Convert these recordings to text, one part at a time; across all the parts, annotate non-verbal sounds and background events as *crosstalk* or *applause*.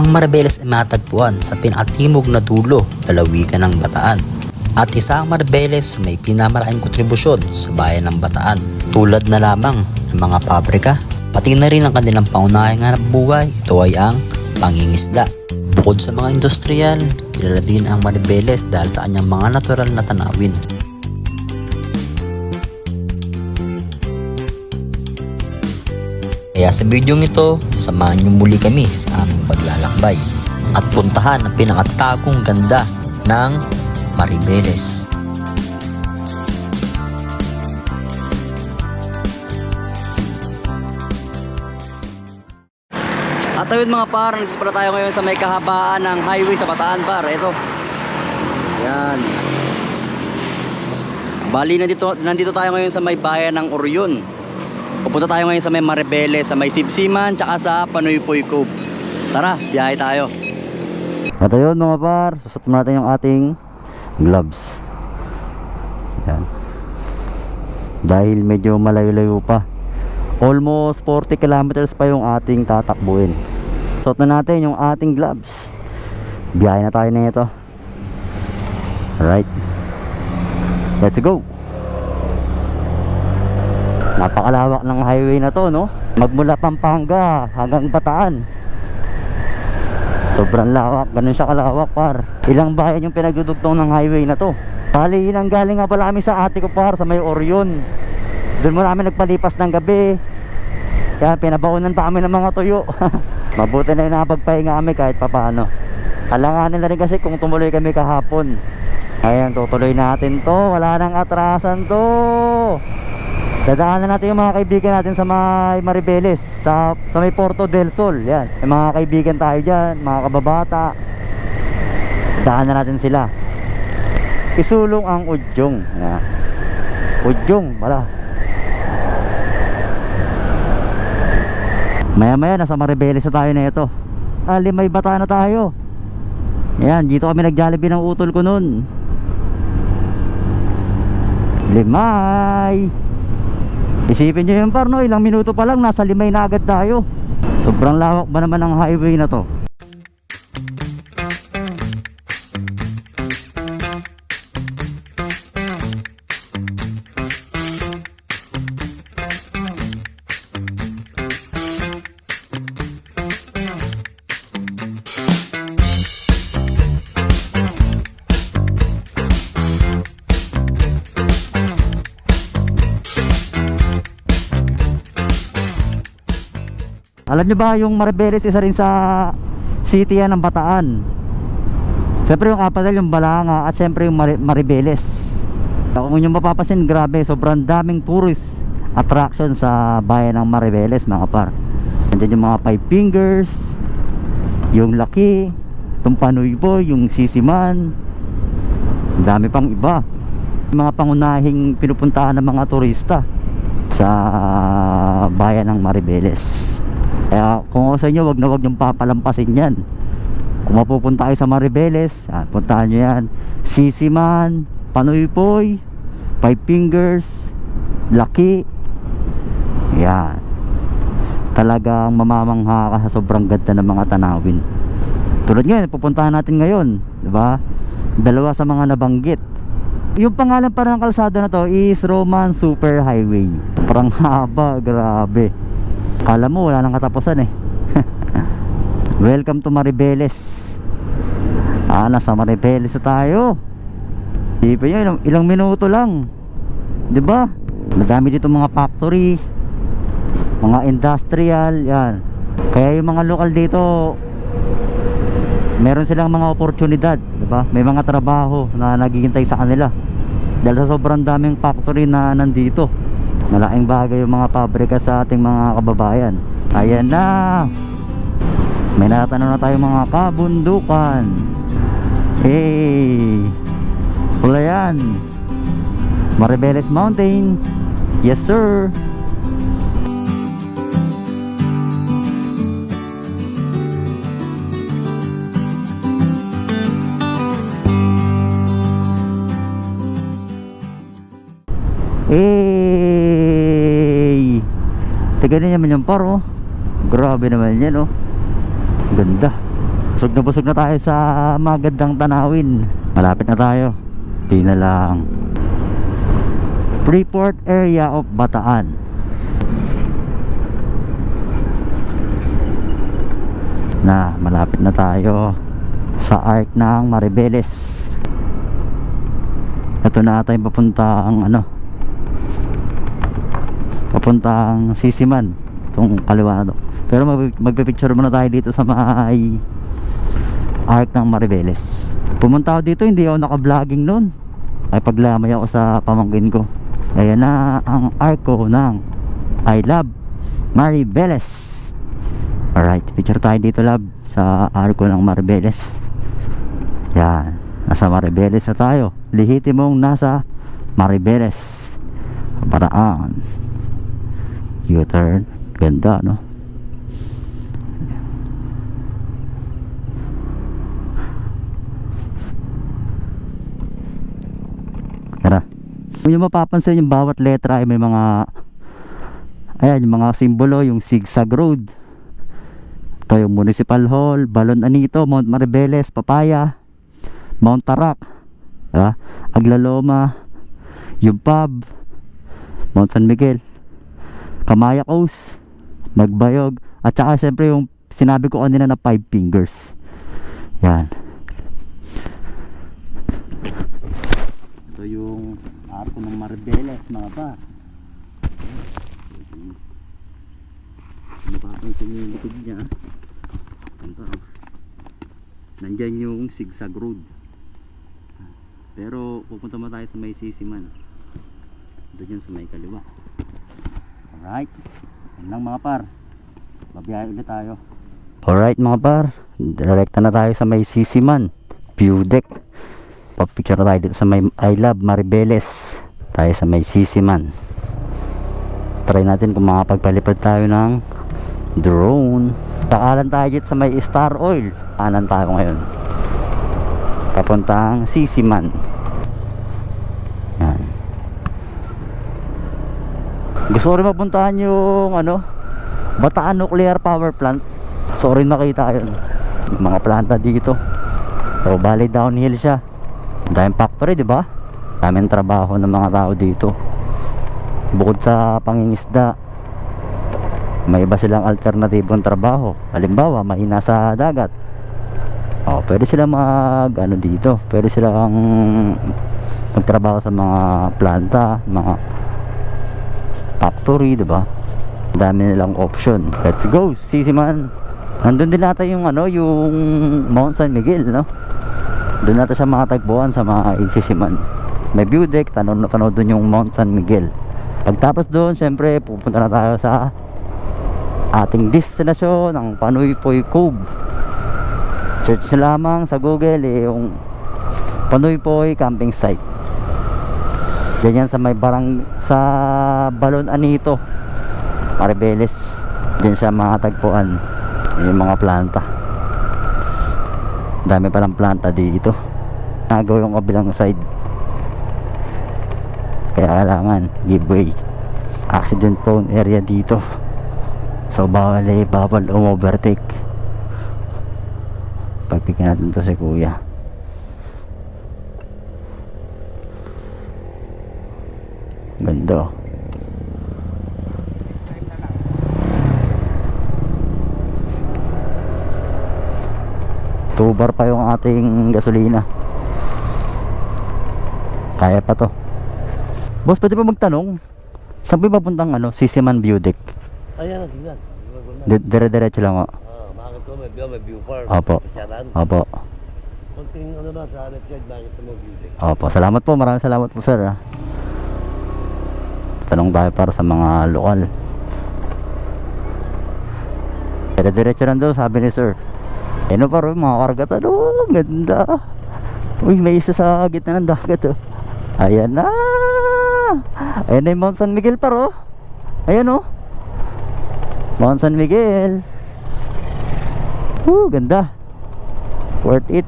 Ang Maribeles ay matagpuan sa pinakatimog na dulo lalawigan ng Bataan. At isa ang Maribeles na may pinamalaking kontribusyon sa bayan ng Bataan. Tulad na lamang ng mga pabrika, pati na rin ang kanilang pangunahing hanap buhay, ito ay ang pangingisda. Bukod sa mga industrial, kilala din ang Maribeles dahil sa kanyang mga natural na tanawin. Kaya sa video ito, samahan niyo muli kami sa aming paglalakbay at puntahan ang pinakatagong ganda ng Maribeles. At ayun mga par, nandito tayo ngayon sa may kahabaan ng highway sa Bataan par. Ito. Yan. Bali, nandito, nandito tayo ngayon sa may bayan ng Orion. Pupunta tayo ngayon sa may Maribele, sa may Sipsiman, tsaka sa Panuypoy Cove. Tara, biyahe tayo. At ayun mga par, susot mo natin yung ating gloves. Yan. Dahil medyo malayo-layo pa. Almost 40 kilometers pa yung ating tatakbuhin. Suot na natin yung ating gloves. Biyahe na tayo na ito. Alright. Let's go. Napakalawak ng highway na to, no? Magmula Pampanga hanggang Bataan. Sobrang lawak, ganun siya kalawak par. Ilang bayan yung pinagdudugtong ng highway na to. Bali, nang galing nga pala kami sa ate ko par sa may Orion. Doon mo namin nagpalipas ng gabi. Kaya pinabaunan pa kami ng mga tuyo. *laughs* Mabuti na yung nakapagpahinga kami kahit papano. Alanganin na rin kasi kung tumuloy kami kahapon. Ayan, tutuloy natin to. Wala nang atrasan to. Dadaanan natin yung mga kaibigan natin sa may Maribeles sa, sa may Porto del Sol yan. May mga kaibigan tayo dyan Mga kababata. Daanan natin sila. Isulong ang Udyong yan. Udyong wala. Maya maya nasa Maribeles na tayo na ito. Ah, Limay bata na tayo. Yan dito kami nag Jollibee ng utol ko nun. Limay Isipin nyo yun par no, ilang minuto pa lang nasa limay na agad tayo. Sobrang lawak ba naman ang highway na to? Alam nyo ba yung Maribeles isa rin sa city yan ng Bataan? Siyempre yung Apadal yung Balanga at siyempre yung Mari- Maribeles. Kung yung mapapasin grabe sobrang daming tourist attraction sa bayan ng Maribeles mga par. Nandiyan yung mga five fingers Yung Laki Itong Panoy Boy, yung Sisiman dami pang iba. Yung mga pangunahing pinupuntahan ng mga turista Sa bayan ng Maribeles kaya kung ako sa inyo, wag na wag yung papalampasin yan. Kung mapupunta kayo sa Maribeles, yan, puntahan nyo yan. Sisiman, Panuypoy, Five Fingers, Laki. Yan. Talagang mamamangha ka sa sobrang ganda ng mga tanawin. Tulad ngayon, pupuntahan natin ngayon. 'di ba? Dalawa sa mga nabanggit. Yung pangalan pa ng kalsada na to is Roman Super Highway. Parang *laughs* haba, grabe. Kala mo wala nang katapusan eh. *laughs* Welcome to Maribeles. Ah, nasa Maribeles tayo. Ba yun? Ilang, ilang minuto lang. 'Di ba? Madami dito mga factory, mga industrial, yan. Kaya yung mga lokal dito meron silang mga oportunidad, 'di ba? May mga trabaho na naghihintay sa kanila. Dahil sa sobrang daming factory na nandito malaking bagay yung mga pabrika sa ating mga kababayan. Ayan na. May natanong na tayo mga kabundukan. Hey. Wala yan. Maribeles Mountain. Yes sir. Hey! Na naman yung par oh. Grabe naman yan oh. Ganda. Busog na busog na tayo sa magandang tanawin. Malapit na tayo. Di na lang. Freeport area of Bataan. Na, malapit na tayo sa arc ng Maribeles. Ito na ata yung papuntang ano papuntang Sisiman itong kaliwa na pero mag magpipicture muna tayo dito sa may arc ng Maribeles. Pumunta ako dito hindi ako naka-vlogging noon. Ay paglamay ako sa pamangkin ko. Ayan na ang arc ko ng I love Maribeles. Alright picture tayo dito love sa arc ko ng Maribeles. Yan nasa Maribeles na tayo. Lihitimong nasa Maribeles. Paraan U-turn ganda no? Tara. Kung yung mapapansin yung bawat letra ay may mga ayan yung mga simbolo yung zigzag road. Ito yung municipal hall Balon Anito Mount Maribeles Papaya Mount Tarak diba? Aglaloma yung pub Mount San Miguel Kamaya Coast Nagbayog at saka syempre yung sinabi ko kanina na five fingers. Yan. Ito yung arko ng Marbeles mga pa. Napapansin yung likod niya? Ito nandyan yung zigzag road. Pero pupunta mo tayo sa may sisiman? Doon yun sa may kaliwa alright. Yan lang mga par babiyahe ulit tayo. Alright mga par. Direkta na tayo sa may sisiman view deck. Papicture tayo dito sa may I love Maribeles. Tayo sa may sisiman. Try natin kung makapagpalipad tayo ng drone. Takalan tayo dito sa may star oil. Kanan tayo ngayon. Papuntang sisiman gusto ko rin mapuntahan yung ano Bataan Nuclear Power Plant. Ko rin makita yun. Mga planta dito. So bali downhill siya. Daming factory di ba? Daming trabaho ng mga tao dito. Bukod sa pangingisda may iba silang alternatibong trabaho. Halimbawa mahina sa dagat. Oh, pwede sila mag ano dito pwede silang magtrabaho sa mga planta mga factory di ba? Dami nilang option. Let's go sisiman nandun din nata yung ano yung Mount San Miguel no? Doon nata siya makatagpuan sa mga sisiman may view deck tanong na doon yung Mount San Miguel. Pagtapos doon syempre pupunta na tayo sa ating destinasyon ang Panuypoy Cove. Search nyo lamang sa google eh, yung Panuypoy camping site ganyan sa may barang sa Balon Anito. Maribeles. Diyan siya makatagpuan yung mga planta. Dami palang planta dito. Nagawa yung kabilang side. Kaya kailangan giveaway accident prone area dito. So bawal eh bawal umovertake. Pagpikin natin to si kuya ganda oh. two bar pa yung ating gasolina kaya pa to boss pwede pa magtanong saan yung papuntang ano Sisiman View Deck Ayan, tingnan. Di- dire-diretso lang o Ah, makakita mo, may view, may view farm. Opo. Opo Konting ano ba, sa left side, makikita mo view deck. opo salamat po maraming salamat po sir ah. Tanong tayo para sa mga lokal. Dire-diretso lang daw sabi ni sir. Ano pa rin mga karga ano ang ganda. Uy may isa sa gitna ng dagat oh. Ayan na. Ayan na yung Mount San Miguel paro ayan oh. Mount San Miguel. Uh ganda. Worth it.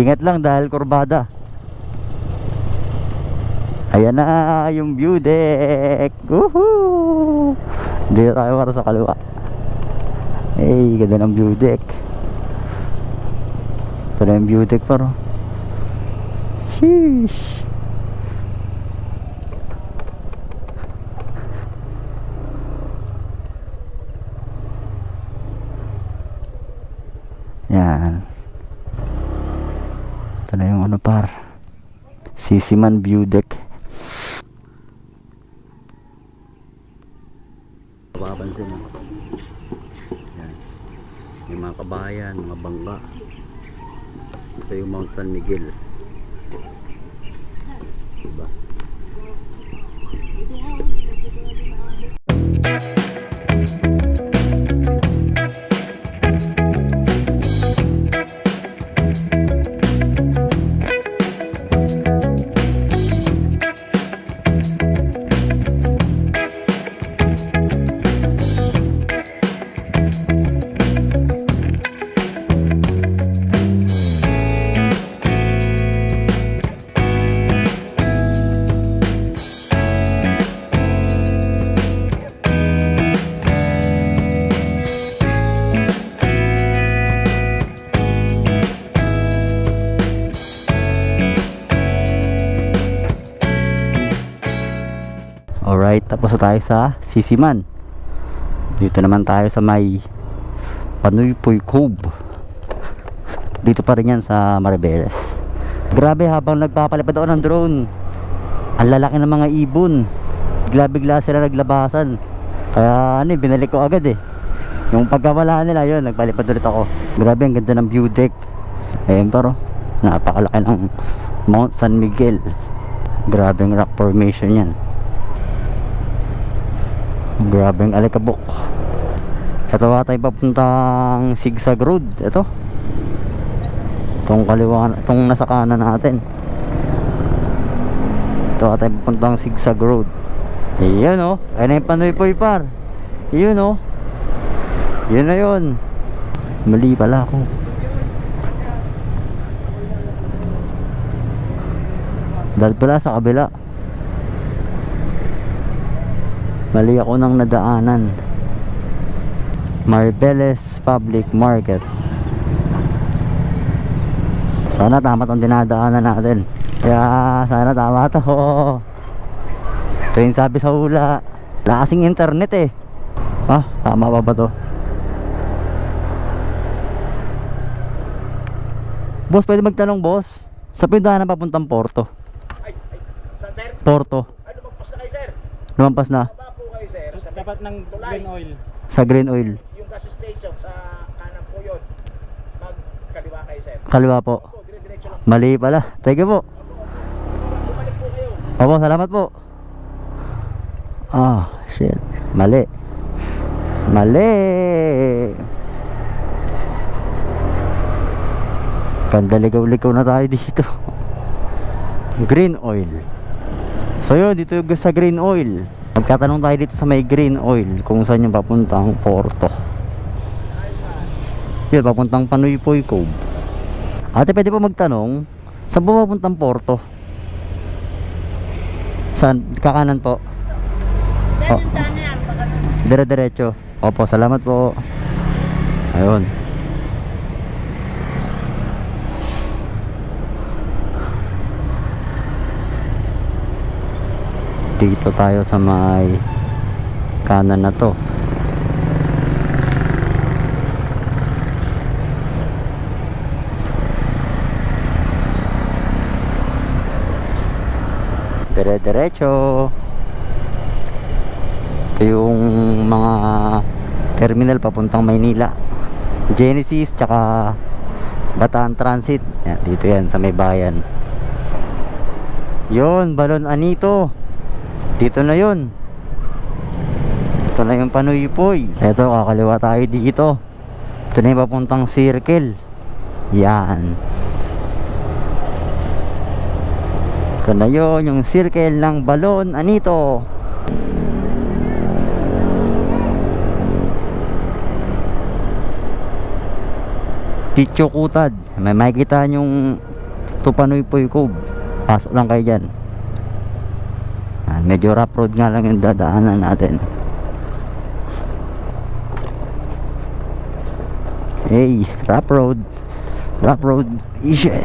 Ingat lang dahil kurbada ayan na yung view deck Woohoo! dito tayo para sa kaliwa Hey, ganda ng view deck. Ito na yung beauty par. oh. Sheesh. Yan. Ito na yung ano par. Sisiman view deck. Mapapansin mo. Yan. May mga kabayan, mga bangka. Ito yung Mount Alright, tapos na tayo sa Sisiman. Dito naman tayo sa may Panuypoy Cove. Dito pa rin yan sa Maribeles. Grabe habang nagpapalipad ako ng drone. Ang lalaki ng mga ibon. Bigla-bigla sila naglabasan. Kaya ano eh, binalik ko agad eh. Yung pagkawala nila yun, nagpalipad ulit ako. Grabe, ang ganda ng view deck. Ayun pero, napakalaki ng Mount San Miguel. Grabe ang rock formation yan. Grabe ang alikabok. Ito ata tayo papuntang Sigsag Road. Ito. Itong kaliwa, itong nasa kanan natin. Ito ata tayo papuntang Sigsag Road. Iyan oh. Ayun na yung Panoy par. Iyon oh. Yun na yun. Mali pala ako. Dahil pala sa kabila. Mali ako nang nadaanan. Marbeles Public Market. Sana tama tong dinadaanan natin. Kaya sana tama to. *laughs* Ito yung sabi sa hula. Wala kasing internet eh. Ah, tama ba ba to? Boss, pwede magtanong boss. Sa pindahan papuntang Porto. Ay, ay, saan sir? Porto. Ay, lumagpas na kayo sir. Lumampas na Dapat ng Tulay. green oil. sa Green Oil. Yung gas station sa kanan po yun. Magkaliwa kayo sir. Kaliwa po. Opo, dire-diretso lang. Mali pala. Thank you po. Bumalik po kayo. Opo, salamat po. Ah, shit. Mali. Mali. Pandaligaw-ligaw na tayo dito. Green oil. So yun, dito yung sa green oil. Magkatanong tayo dito sa may green oil kung saan yung papuntang Porto. Yun, papuntang Panuypoy Cove. Ate, pwede po magtanong, saan po papuntang Porto? Saan? Kakanan po. Oh. Dire-diretso. Opo, salamat po. Ayun. Dito tayo sa may kanan na to. Dire-diretso. Ito yung mga terminal papuntang Maynila. Genesis tsaka Bataan Transit. Yan, dito yan sa may bayan. Yon, Balon Anito. Dito na yon. Ito na yung Panuypoy. Ito, kakaliwa tayo dito. Ito na yung papuntang circle. Yan. Ito na yun, yung circle ng Balon Anito. Picho Kutad. May makikita yung Tupanoy Cove. Pasok lang kayo dyan. Medyo rough road nga lang yung dadaanan natin. Hey, rough road. Rough road issues.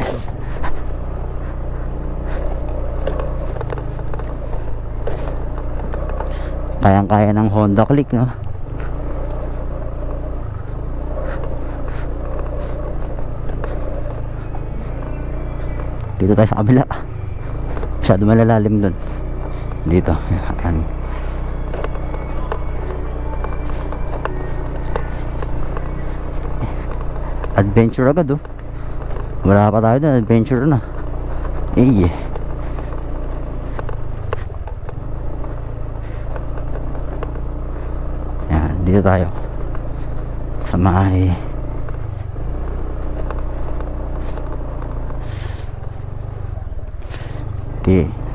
Kayang-kaya ng Honda Click, no? Dito tayo sa kabila. Masyado malalalim dun. Dito. Yan. Adventure agad oh. Wala pa tayo dun. Adventure na. Eh eh. Yan. Dito tayo. Sa may... Okay.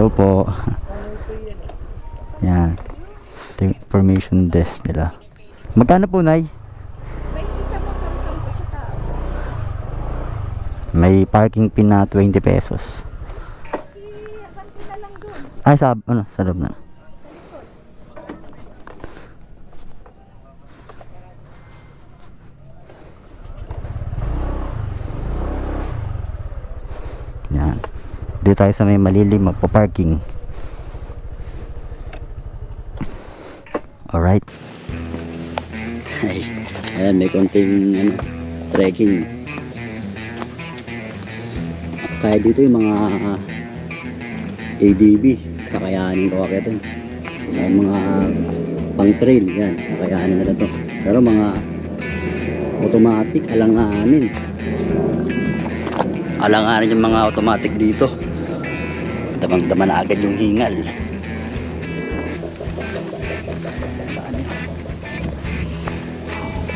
Hello po. Yan. Ito yung information desk nila. Magkano po, Nay? May parking fee na 20 pesos. Ay, sa, ano, sa loob na. Yan. Dito tayo sa may malilim magpa-parking. Alright. Ay, ayan, may konting ano, trekking. Kaya dito yung mga ADB, kakayanin ko. Kaya yung mga pang trail, yan, kakayanin nila to. Pero mga automatic, alanganin. Alanganin yung mga automatic dito. Damang-dama na agad yung hingal.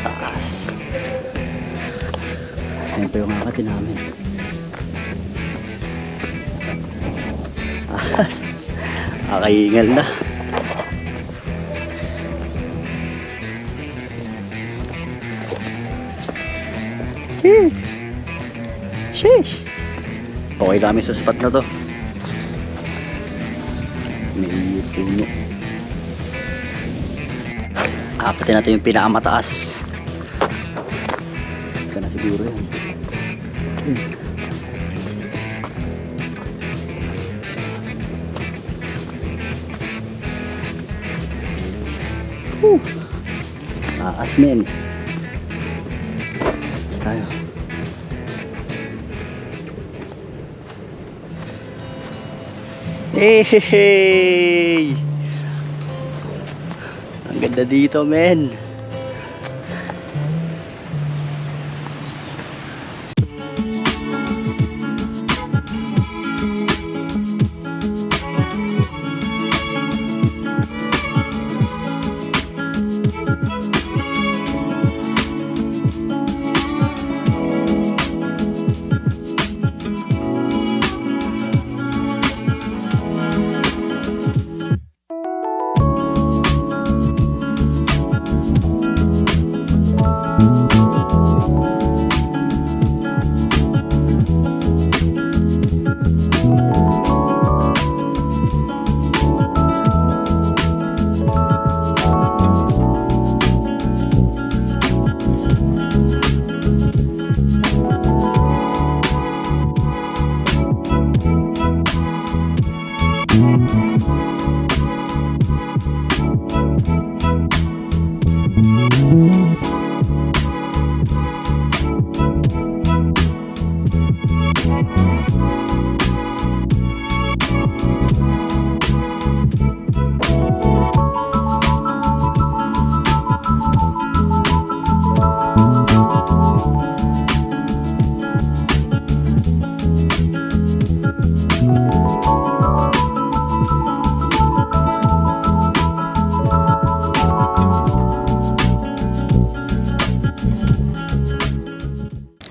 Taas. Yan pa yung akatin namin. Taas. Akahingal na. Hmm. Sheesh. Okay kami sa spot na to. Puno. Apatin natin yung pinakamataas. Ito na siguro yan. Hmm. Whew. Taas men. Hey! Ang ganda dito, men.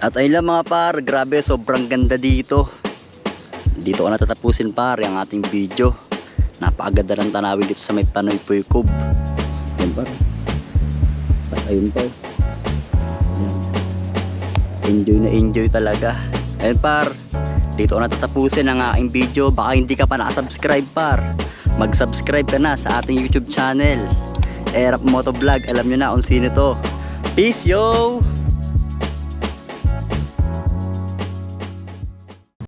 At ayun lang mga par, grabe sobrang ganda dito. Dito ko natatapusin par ang ating video. Napakaganda ng tanawin dito sa may Panoy Puykob. Yan par. Tapos ayun pa. Yan. Enjoy na enjoy talaga. Ayun par, dito ko natatapusin ang aking video. Baka hindi ka pa nakasubscribe par. Mag-subscribe ka na sa ating YouTube channel. Erap Motovlog, alam nyo na kung sino to. Peace yo!